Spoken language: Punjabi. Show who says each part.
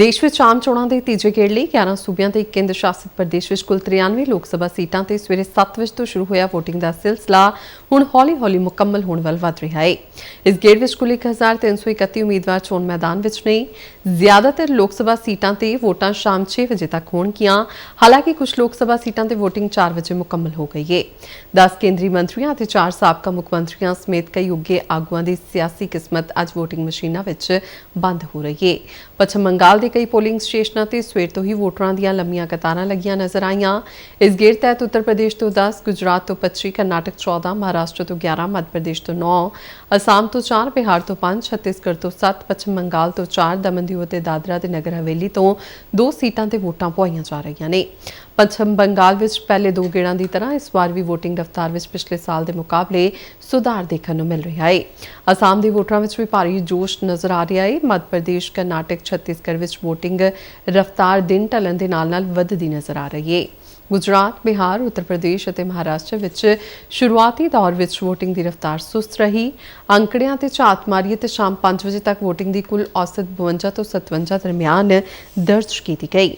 Speaker 1: ਦੇਸ਼ ਵਿੱਚ ਆਮ ਚੋਣਾਂ ਦੇ ਤੀਜੇ ਗੇੜ ਲਈ 11 ਸੂਬਿਆਂ ਤੇ ਇੱਕ ਕੇਂਦਰ ਸ਼ਾਸਿਤ ਪ੍ਰਦੇਸ਼ ਵਿੱਚ ਕੁੱਲ 93 ਲੋਕ ਸਭਾ ਸੀਟਾਂ ਤੇ ਸਵੇਰੇ 7 ਵਜੇ ਤੋਂ ਸ਼ੁਰੂ ਹੋਇਆ VOTING ਦਾ ਸਿਲਸਿਲਾ। ਹੁਣ ਹੌਲੀ-ਹੌਲੀ ਮੁਕੰਮਲ ਹੋਣ ਵੱਲ ਵਧ ਰਿਹਾ ਹੈ ਇਸ ਗੇੜ ਵਿੱਚ ਕੁੱਲ 1331 ਉਮੀਦਵਾਰ ਚੋਣ ਮੈਦਾਨ ਵਿੱਚ ਨੇ। ਜ਼ਿਆਦਾਤਰ ਲੋਕ ਸਭਾ ਸੀਟਾਂ ਤੇ ਵੋਟਾਂ ਸ਼ਾਮ 6 ਵਜੇ ਤੱਕ ਹੋਣਗੀਆਂ। ਹਾਲਾਂਕਿ ਕੁਝ ਲੋਕ ਸਭਾ ਸੀਟਾਂ ਤੇ VOTING 4 ਵਜੇ ਮੁਕੰਮਲ ਹੋ ਗਈ ਹੈ 10 ਕੇਂਦਰੀ ਮੰਤਰੀਆਂ ਅਤੇ 4 ਸਾਬਕਾ ਮੁੱਖ ਮੰਤਰੀਆਂ ਸਮੇਤ ਕਈ ਉੱਘੇ ਆਗੂਆਂ ਦੀ ਸਿਆਸੀ ਕਿਸਮਤ ਅੱਜ VOTING ਮਸ਼ੀਨਾਂ ਵਿੱਚ ਬੰਦ ਹੋ ਰਹੀ ਹੈ ਪੱਛਮ ਬੰਗਾਲ ਦੇ ਕਈ ਪੋਲਿੰਗ ਸਟੇਸ਼ਨਾਂ ਤੇ ਸਵੇਰ ਤੋਂ ਹੀ ਵੋਟਰਾਂ ਦੀਆਂ ਲੰਮੀਆਂ ਕਤਾਰਾਂ ਲੱਗੀਆਂ ਨਜ਼ਰ ਆਈਆਂ। ਇਸ ਗੇੜ ਤਹਿਤ ਉੱਤਰ ਪ੍ਰਦੇਸ਼ ਤੋਂ 10 ਗੁਜਰਾਤ ਤੋਂ 25 ਕਰਨਾਟਕ 14 ਮਹਾਰਾਸ਼ਟਰ ਤੋਂ 11 ਮੱਧ ਪ੍ਰਦੇਸ਼ ਤੋਂ 9 ਅਸਾਮ ਤੋਂ 4 ਬਿਹਾਰ ਤੋਂ 5 ਛੱਤੀਸਗੜ੍ਹ ਤੋਂ 7 ਪੱਛਮ ਬੰਗਾਲ ਤੋਂ 4 ਦਮਨਦੀਓ ਅਤੇ ਦਾਦਰਾ ਤੇ ਨਗਰ ਹਵੇਲੀ ਤੋਂ 2 ਸੀਟਾਂ ਤੇ ਵੋਟਾਂ ਪਵਾਈਆਂ ਜਾ ਰਹੀਆਂ ਨੇ। ਪੱਛਮ ਬੰਗਾਲ ਵਿੱਚ ਪਹਿਲੇ ਦੋ ਗੇੜਾਂ ਦੀ ਤਰ੍ਹਾਂ ਇਸ ਵਾਰ ਵੀ VOTING ਰਫ਼ਤਾਰ ਵਿੱਚ ਪਿਛਲੇ ਸਾਲ ਦੇ ਮੁਕਾਬਲੇ ਸੁਧਾਰ ਦੇਖਣ ਨੂੰ ਮਿਲ ਰਿਹਾ ਹੈ ਅਸਾਮ ਦੇ ਵੋਟਰਾਂ ਵਿੱਚ ਵੀ ਭਾਰੀ ਜੋਸ਼ ਨਜ਼ਰ ਆ ਰਿਹਾ ਹੈ ਮੱਧ ਪ੍ਰਦੇਸ਼, ਕਰਨਾਟਕ, ਛੱਤੀਸਗੜ੍ਹ ਵਿੱਚ VOTING ਰਫ਼ਤਾਰ ਦਿਨ ਢਲਣ ਦੇ ਨਾਲ-ਨਾਲ ਵੱਧਦੀ ਨਜ਼ਰ ਆ ਰਹੀ ਹੈ ਗੁਜਰਾਤ, ਬਿਹਾਰ, ਉੱਤਰ ਪ੍ਰਦੇਸ਼ ਅਤੇ ਮਹਾਰਾਸ਼ਟਰ ਵਿੱਚ ਸ਼ੁਰੂਆਤੀ ਦੌਰ ਵਿੱਚ VOTING ਦੀ ਰਫ਼ਤਾਰ ਸੁਸਤ ਰਹੀ। ਅੰਕੜਿਆਂ ਤੇ ਝਾਤ ਮਾਰੀ ਤੇ ਸ਼ਾਮ 5 ਵਜੇ ਤੱਕ VOTING ਦੀ ਕੁੱਲ ਔਸਤ 52 ਤੋਂ 57 ਦਰਮਿਆਨ ਦਰਜ ਕੀਤੀ ਗਈ।